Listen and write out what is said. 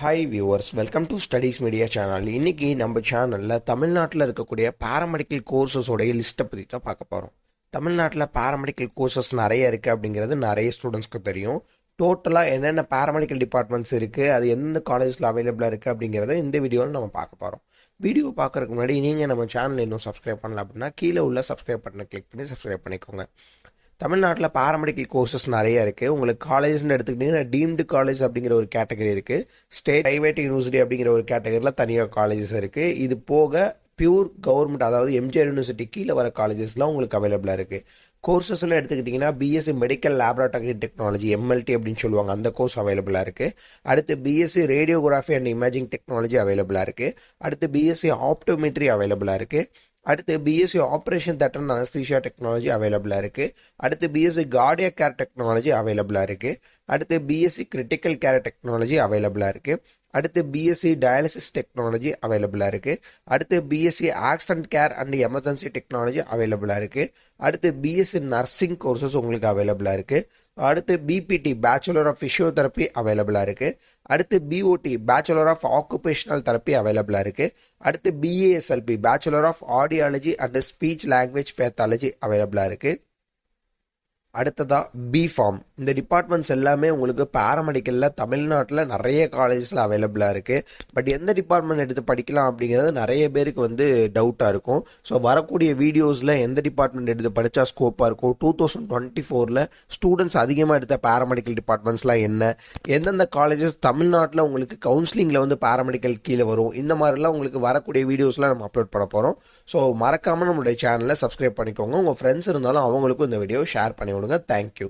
Hi viewers welcome to studies media channel இன்னைக்கு நம்ம சேனலில் தமிழ்நாட்டில் இருக்கக்கூடிய பாராமெடிக்கல் கோர்சஸோடைய லிஸ்ட்டை பற்றி தான் பார்க்க போகிறோம் தமிழ்நாட்டில் பாராமெடிக்கல் கோர்சஸ் நிறைய இருக்குது அப்படிங்கிறது நிறைய ஸ்டூடெண்ட்ஸ்க்கு தெரியும். டோட்டலாக என்னென்ன பாராமெடிக்கல் டிபார்ட்மெண்ட்ஸ் இருக்குது அது எந்த காலேஜில் அவைலபிளாக இருக்குது அப்படிங்கிறத இந்த வீடியோவில் நம்ம பார்க்க போகிறோம் வீடியோ பார்க்குறதுக்கு முன்னாடி நீங்கள் நம்ம சேனல் இன்னும் சப்ஸ்கிரைப் பண்ணல அப்படின்னா கீழே உள்ள சப்ஸ்கிரைப் பட்டனை கிளிக் பண்ணி சப்ஸ்கிரைப் பண்ணிக்கோங்க. தமிழ்நாட்டில் பாராமெடிக்கல் கோர்சஸ் நிறைய இருக்குது உங்களுக்கு காலேஜ்னு எடுத்துக்கிட்டிங்கன்னா டீம்டு காலேஜ் அப்படிங்கிற ஒரு கேட்டகரி இருக்குது ஸ்டேட் பிரைவேட் யூனிவர்சிட்டி அப்படிங்கிற ஒரு கேட்டகரியில் தனியாக காலேஜஸ் இருக்குது இது போக பியூர் கவர்மெண்ட் அதாவது எம்ஜிஆர் யூனிவர்சிட்டி கீழே வர காலேஜஸ்லாம் உங்களுக்கு அவைலபிளாக இருக்குது கோர்சஸ்னு எடுத்துக்கிட்டிங்கன்னா BSc medical laboratory technology MLT அப்படின்னு சொல்லுவாங்க. அந்த கோர்ஸ் அவைலபிளாக இருக்குது அடுத்து BSc radiography and imaging technology அவைலபிளாக இருக்குது அடுத்து பிஎஸ்சி ஆப்டோமெட்ரி அவைலபிளாக இருக்குது அடுத்து BSc operation theatre anaesthesia technology அவைலபிளாக இருக்குது அடுத்து பிஎஸ்சி கார்டியா கேர் டெக்னாலஜி அவைலபிளாக இருக்குது அடுத்து பிஎஸ்சி கிரிட்டிக்கல் கேர் டெக்னாலஜி அவைலபிளாக இருக்குது அடுத்து பிஎஸ்சி டயாலிசிஸ் டெக்னாலஜி அவைலபிளாக இருக்குது அடுத்து BSc accident care and emergency technology அவைலபிளாக இருக்குது அடுத்து பிஎஸ்சி நர்சிங் கோர்சஸ் உங்களுக்கு அவைலபிளாக இருக்குது அடுத்து பிபிடி பேச்சுலர் ஆஃப் ஃபிசியோதெரப்பி அவைலபிளாக இருக்குது அடுத்து BOT bachelor of occupational therapy அவைலபிளாக இருக்குது அடுத்து BASLP bachelor of audiology and speech language pathology அவைலபிளாக இருக்குது அடுத்ததா பி ஃபார்ம் இந்த டிபார்ட்மெண்ட்ஸ் எல்லாமே உங்களுக்கு பாராமெடிக்கலில் தமிழ்நாட்டில் நிறைய காலேஜஸில் அவைலபிளாக இருக்குது பட் எந்த டிபார்ட்மெண்ட் எடுத்து படிக்கலாம் அப்படிங்கிறது நிறைய பேருக்கு வந்து டவுட்டாக இருக்கும். ஸோ வரக்கூடிய வீடியோஸில் எந்த டிபார்ட்மெண்ட் எடுத்து படித்தா ஸ்கோப்பாக இருக்கும்? டூ தௌசண்ட் டுவெண்ட்டி ஃபோரில் ஸ்டூடெண்ட்ஸ் அதிகமாக எடுத்த பாராமெடிக்கல் டிபார்ட்மெண்ட்ஸ்லாம் என்ன? எந்தெந்த காலேஜஸ் தமிழ்நாட்டில் உங்களுக்கு கவுன்சிலிங்கில் வந்து பாராமெடிக்கல் கீழே வரும்? இந்த மாதிரிலாம் உங்களுக்கு வரக்கூடிய வீடியோஸ்லாம் நம்ம அப்லோட் பண்ண போகிறோம் ஸோ மறக்காமல் நம்மளுடைய சேனலை சப்ஸ்கிரைப் பண்ணிக்கோங்க. உங்கள் ஃப்ரெண்ட்ஸ் இருந்தாலும் அவங்களுக்கும் இந்த வீடியோ ஷேர் பண்ணி விடுங்க தேங்க்யூ